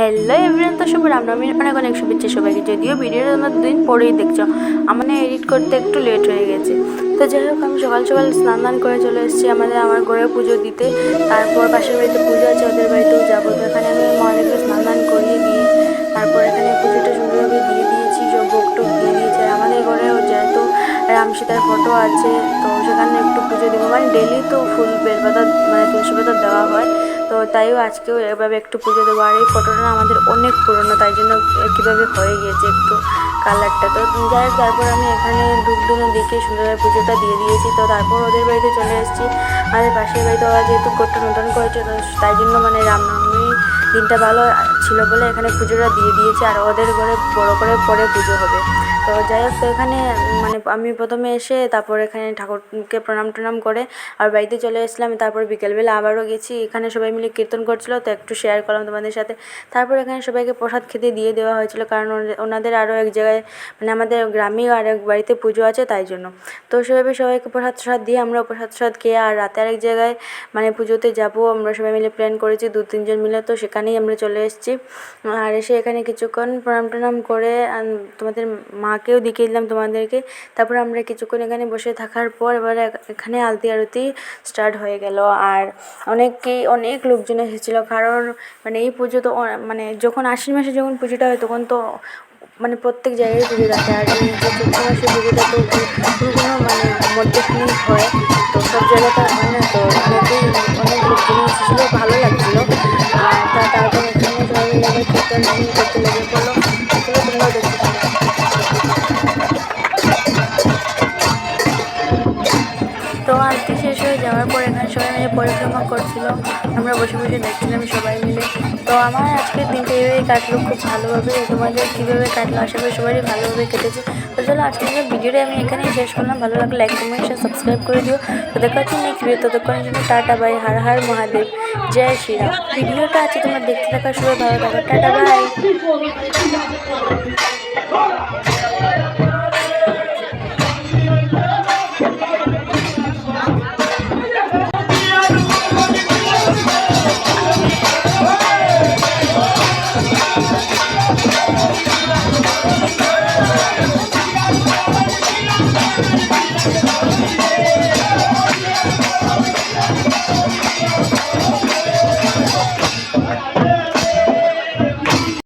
Hello everyone তো সব রামনবমীর অনেক অনেক শুভেচ্ছা সবাইকে। যদিও ভিডিওটা আমার দিন পরেই দেখছ। আমার এডিট করতে একটু লেট হয়ে গেছে। তো যাই হোক, আমি সকাল সকাল স্নান দান করে চলে এসেছি আমাদের আমার ঘরে পুজো দিতে। তারপর পাশের বাড়িতে পুজো আছে, ওদের বাড়িতেও যাব। তো এখানে আমি মহাদেবকে স্নান দান করিয়ে দিয়ে, তারপর এখানে পুজোটা সুন্দরভাবে দিয়ে দিয়েছি ভোগ টোক দিয়ে দিয়েছি। আর আমাদের ঘরেও যেহেতু রাম সীতার ফটো আছে, তো সেখানে একটু পুজো দেবো। মানে ডেলি তো ফুল বেলপাতা মানে তুলসী পাতা দেওয়া হয়। তো তাইও আজকেও এভাবে একটু পুজো দেবো আর এই ফটোটা আমাদের অনেক পুরনো, তাই জন্য কীভাবে হয়ে গিয়েছে একটু কালারটা তো যাই তারপর আমি এখানে ধুনো দিকে সুন্দরভাবে পুজোটা দিয়ে দিয়েছি। তো তারপর ওদের বাড়িতে চলে এসেছি। আমাদের পাশের বাড়িতে ওরা যেহেতু গোট্টা নতুন করেছে, তো তাই জন্য মানে রামনবমী দিনটা ভালো ছিল বলে এখানে পুজোটা দিয়ে দিয়েছে। আর ওদের ঘরে বড় করে পরে পুজো হবে। তো যাই হোক, তো এখানে মানে আমি প্রথমে এসে তারপর এখানে ঠাকুরকে প্রণাম টনাম করে আর বাড়িতে চলে এসেছিলাম। তারপর বিকেলবেলা আবারও গেছি। এখানে সবাই মিলে কীর্তন করছিল, তো একটু শেয়ার করলাম তোমাদের সাথে। তারপর এখানে সবাইকে প্রসাদ খেতে দিয়ে দেওয়া হয়েছিল, কারণ ওনাদের- আরও এক জায়গায় মানে আমাদের গ্রামেও আর এক বাড়িতে পুজো আছে তাই জন্য। তো সেভাবে সবাইকে প্রসাদ টসাদ দিয়ে আমরা প্রসাদ টসাদ খেয়ে আর রাতে আরেক জায়গায় মানে পুজোতে যাব। আমরা সবাই মিলে প্ল্যান করেছি, দু তিনজন মিলে, তো সেখানেই আমরা চলে এসেছি। আর এসে এখানে কিছুক্ষণ প্রণাম টনাম করে তোমাদের তোমাদের মাকেও দেখিয়ে দিলাম তোমাদেরকে। তারপর আমরা কিছুক্ষণ এখানে বসে থাকার পর এবারে এখানে আলতি আরতি স্টার্ট হয়ে গেল। আর অনেকেই অনেক লোকজন এসেছিল। কারণ মানে এই পুজো তো মানে যখন আশ্বিন মাসে যখন পুজোটা হয় তখন তো মানে প্রত্যেক জায়গায় পুজো থাকে। আর এই মাসে পুজোটা তো কোনো মানে মধ্যখানেই হয়। তো সব জায়গাতে হয় না। তো অনেকেই অনেক লোকজন এসেছিল। ভালো লাগছিল। আর তারপর এখানে মিলে কীর্তন তো শেষ হয়ে যাওয়ার পর এখানে সবাই মিলে পরিক্রমা করছিল। আমরা বসে বসে দেখছিলাম সবাই মিলে। তো আমার আজকের দিনটা এইভাবেই কাটলো খুব ভালোভাবে। তোমাদের কীভাবে কাটলো? আশা করি সবারই ভালোভাবে কেটেছে। তো চলো আজকের ভিডিওটা আমি এখানেই শেষ করলাম। ভালো লাগলে লাইক কমেন্ট শেয়ার সাবস্ক্রাইব করে দিও। তো দেখা হচ্ছে নেক্সট ভিডিও ততক্ষণের জন্য টাটা বাই হার হার মহাদেব। জয় শ্রীরাম। ভিডিওটা আছে তোমার দেখতে থাকা, সবাই ভালো থাকো। Tata bye Thank you.